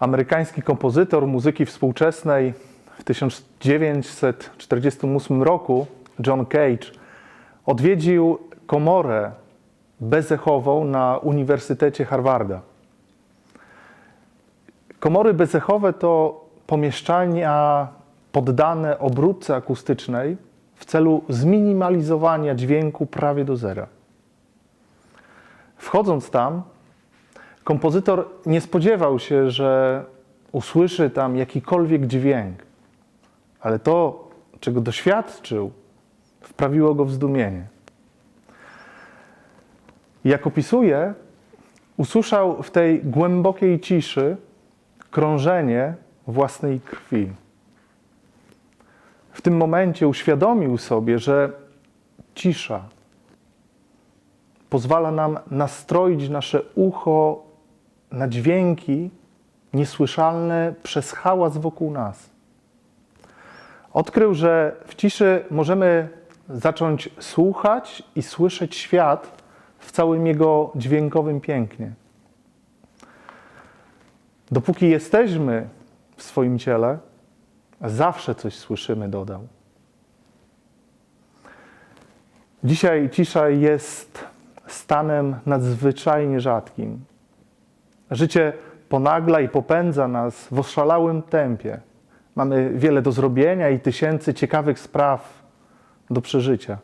amerykański kompozytor muzyki współczesnej w 1948 roku, John Cage, odwiedził komorę bezechową na Uniwersytecie Harvarda. Komory bezechowe to pomieszczania poddane obróbce akustycznej w celu zminimalizowania dźwięku prawie do zera. Wchodząc tam, kompozytor nie spodziewał się, że usłyszy tam jakikolwiek dźwięk, ale to, czego doświadczył, wprawiło go w zdumienie. Jak opisuje, usłyszał w tej głębokiej ciszy krążenie własnej krwi. W tym momencie uświadomił sobie, że cisza pozwala nam nastroić nasze ucho na dźwięki niesłyszalne przez hałas wokół nas. Odkrył, że w ciszy możemy zacząć słuchać i słyszeć świat w całym jego dźwiękowym pięknie. Dopóki jesteśmy w swoim ciele, zawsze coś słyszymy, dodał. Dzisiaj cisza jest stanem nadzwyczajnie rzadkim. Życie ponagla i popędza nas w oszalałym tempie. Mamy wiele do zrobienia i tysięcy ciekawych spraw do przeżycia.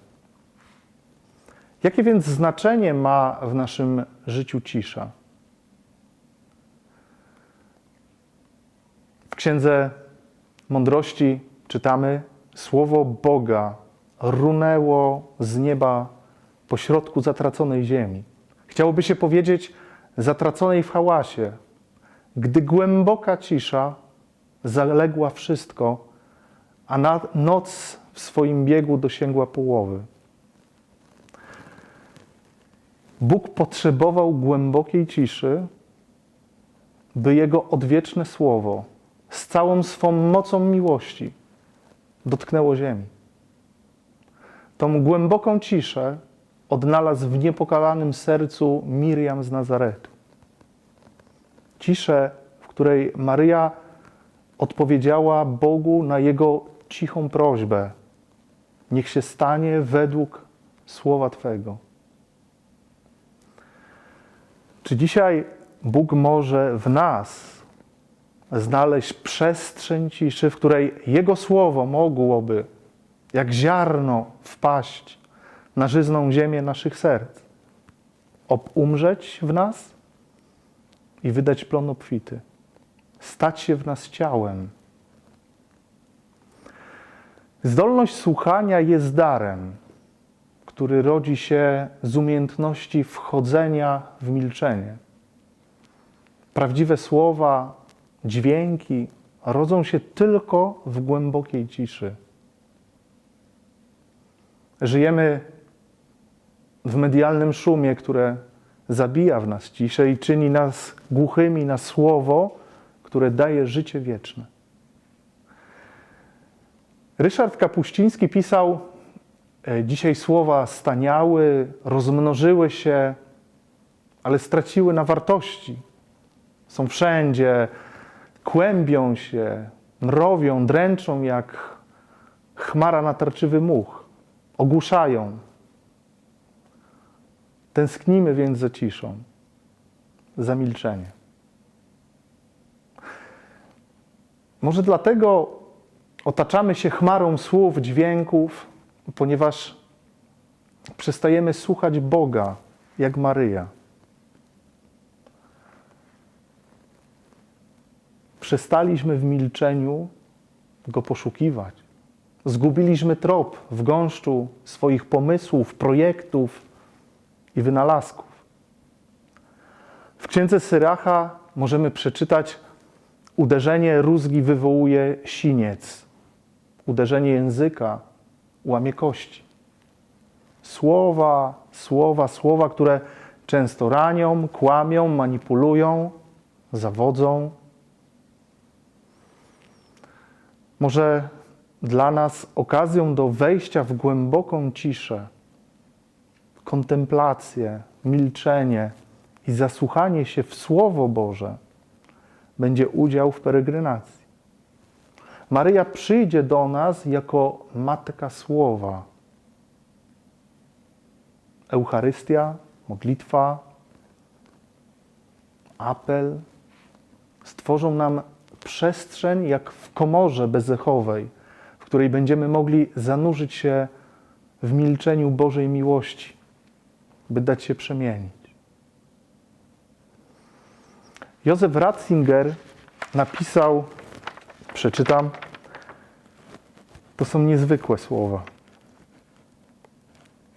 Jakie więc znaczenie ma w naszym życiu cisza? W Księdze Mądrości czytamy: Słowo Boga runęło z nieba pośrodku zatraconej ziemi. Chciałoby się powiedzieć zatraconej w hałasie, gdy głęboka cisza zaległa wszystko, a na noc w swoim biegu dosięgła połowy. Bóg potrzebował głębokiej ciszy, by Jego odwieczne słowo z całą swą mocą miłości dotknęło ziemi. Tą głęboką ciszę odnalazł w niepokalanym sercu Miriam z Nazaretu. Ciszę, w której Maryja odpowiedziała Bogu na jego cichą prośbę: Niech się stanie według słowa Twego. Czy dzisiaj Bóg może w nas znaleźć przestrzeń ciszy, w której Jego słowo mogłoby, jak ziarno, wpaść na żyzną ziemię naszych serc, obumrzeć w nas i wydać plon obfity, stać się w nas ciałem. Zdolność słuchania jest darem, który rodzi się z umiejętności wchodzenia w milczenie. Prawdziwe słowa, dźwięki rodzą się tylko w głębokiej ciszy. Żyjemy w medialnym szumie, które zabija w nas ciszę i czyni nas głuchymi na słowo, które daje życie wieczne. Ryszard Kapuściński pisał: e, Dzisiaj słowa staniały, rozmnożyły się, ale straciły na wartości. Są wszędzie, kłębią się, mrowią, dręczą jak chmara natarczywy much, ogłuszają. Tęsknimy więc za ciszą, za milczenie. Może dlatego otaczamy się chmarą słów, dźwięków, ponieważ przestajemy słuchać Boga jak Maryja. Przestaliśmy w milczeniu Go poszukiwać. Zgubiliśmy trop w gąszczu swoich pomysłów, projektów i wynalazków. W księdze Syracha możemy przeczytać: Uderzenie rózgi wywołuje siniec, uderzenie języka łamie kości. Słowa, słowa, słowa, które często ranią, kłamią, manipulują, zawodzą. Może dla nas okazją do wejścia w głęboką ciszę, kontemplację, milczenie i zasłuchanie się w Słowo Boże będzie udział w peregrynacji. Maryja przyjdzie do nas jako matka słowa. Eucharystia, modlitwa, apel stworzą nam przestrzeń jak w komorze bezechowej, w której będziemy mogli zanurzyć się w milczeniu Bożej miłości, by dać się przemienić. Józef Ratzinger napisał, przeczytam, to są niezwykłe słowa.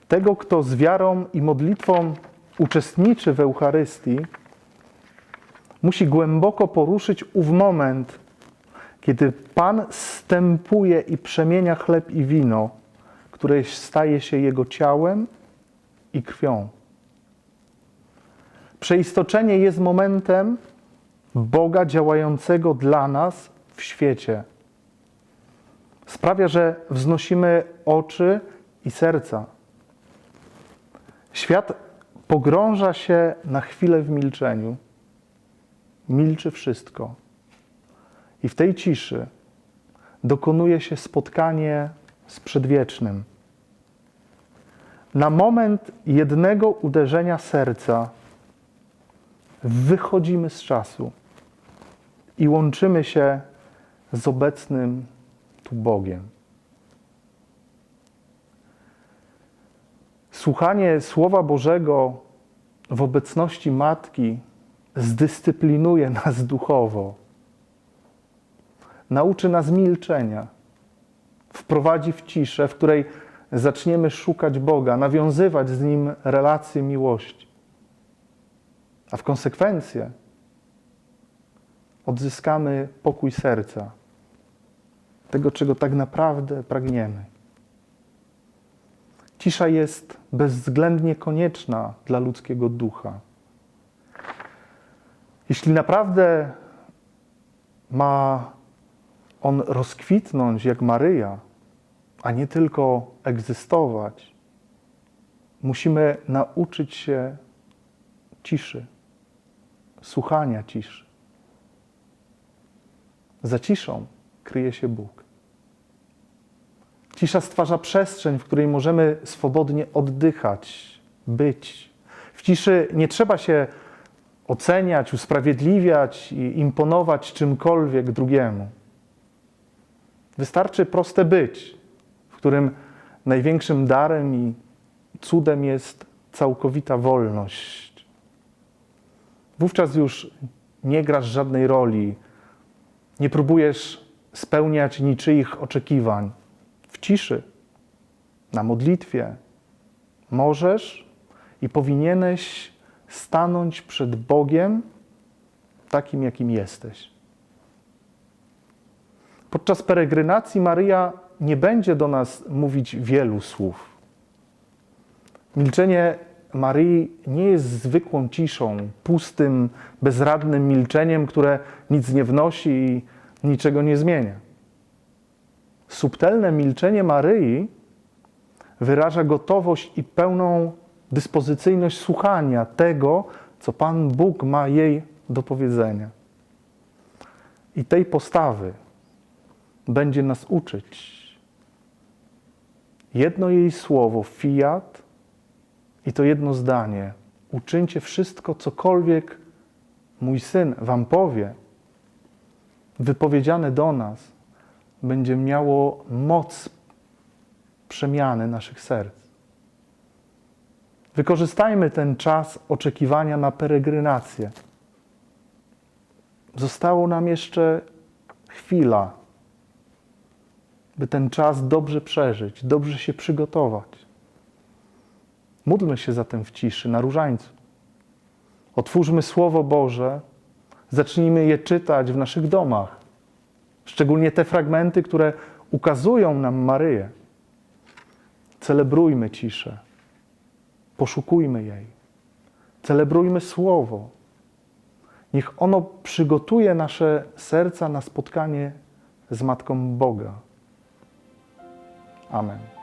Tego, kto z wiarą i modlitwą uczestniczy w Eucharystii, musi głęboko poruszyć ów moment, kiedy Pan stępuje i przemienia chleb i wino, które staje się Jego ciałem i krwią. Przeistoczenie jest momentem Boga działającego dla nas w świecie. Sprawia, że wznosimy oczy i serca. Świat pogrąża się na chwilę w milczeniu. Milczy wszystko. I w tej ciszy dokonuje się spotkanie z przedwiecznym. Na moment jednego uderzenia serca wychodzimy z czasu i łączymy się z obecnym tu Bogiem. Słuchanie Słowa Bożego w obecności Matki zdyscyplinuje nas duchowo, nauczy nas milczenia, wprowadzi w ciszę, w której zaczniemy szukać Boga, nawiązywać z Nim relacje miłości, a w konsekwencje odzyskamy pokój serca, tego, czego tak naprawdę pragniemy. Cisza jest bezwzględnie konieczna dla ludzkiego ducha. Jeśli naprawdę ma on rozkwitnąć jak Maryja, a nie tylko egzystować, musimy nauczyć się ciszy, słuchania ciszy. Za ciszą kryje się Bóg. Cisza stwarza przestrzeń, w której możemy swobodnie oddychać, być. W ciszy nie trzeba się oceniać, usprawiedliwiać i imponować czymkolwiek drugiemu. Wystarczy proste być, którym największym darem i cudem jest całkowita wolność. Wówczas już nie grasz żadnej roli, nie próbujesz spełniać niczyich oczekiwań. W ciszy, na modlitwie możesz i powinieneś stanąć przed Bogiem takim, jakim jesteś. Podczas peregrynacji Maryja nie będzie do nas mówić wielu słów. Milczenie Maryi nie jest zwykłą ciszą, pustym, bezradnym milczeniem, które nic nie wnosi i niczego nie zmienia. Subtelne milczenie Maryi wyraża gotowość i pełną dyspozycyjność słuchania tego, co Pan Bóg ma jej do powiedzenia. I tej postawy będzie nas uczyć. Jedno jej słowo, fiat, i to jedno zdanie. Uczyńcie wszystko, cokolwiek mój syn wam powie, wypowiedziane do nas, będzie miało moc przemiany naszych serc. Wykorzystajmy ten czas oczekiwania na peregrinację. Zostało nam jeszcze chwila, by ten czas dobrze przeżyć, dobrze się przygotować. Módlmy się zatem w ciszy, na różańcu. Otwórzmy Słowo Boże, zacznijmy je czytać w naszych domach. Szczególnie te fragmenty, które ukazują nam Maryję. Celebrujmy ciszę. Poszukujmy jej. Celebrujmy Słowo. Niech ono przygotuje nasze serca na spotkanie z Matką Boga. Amen.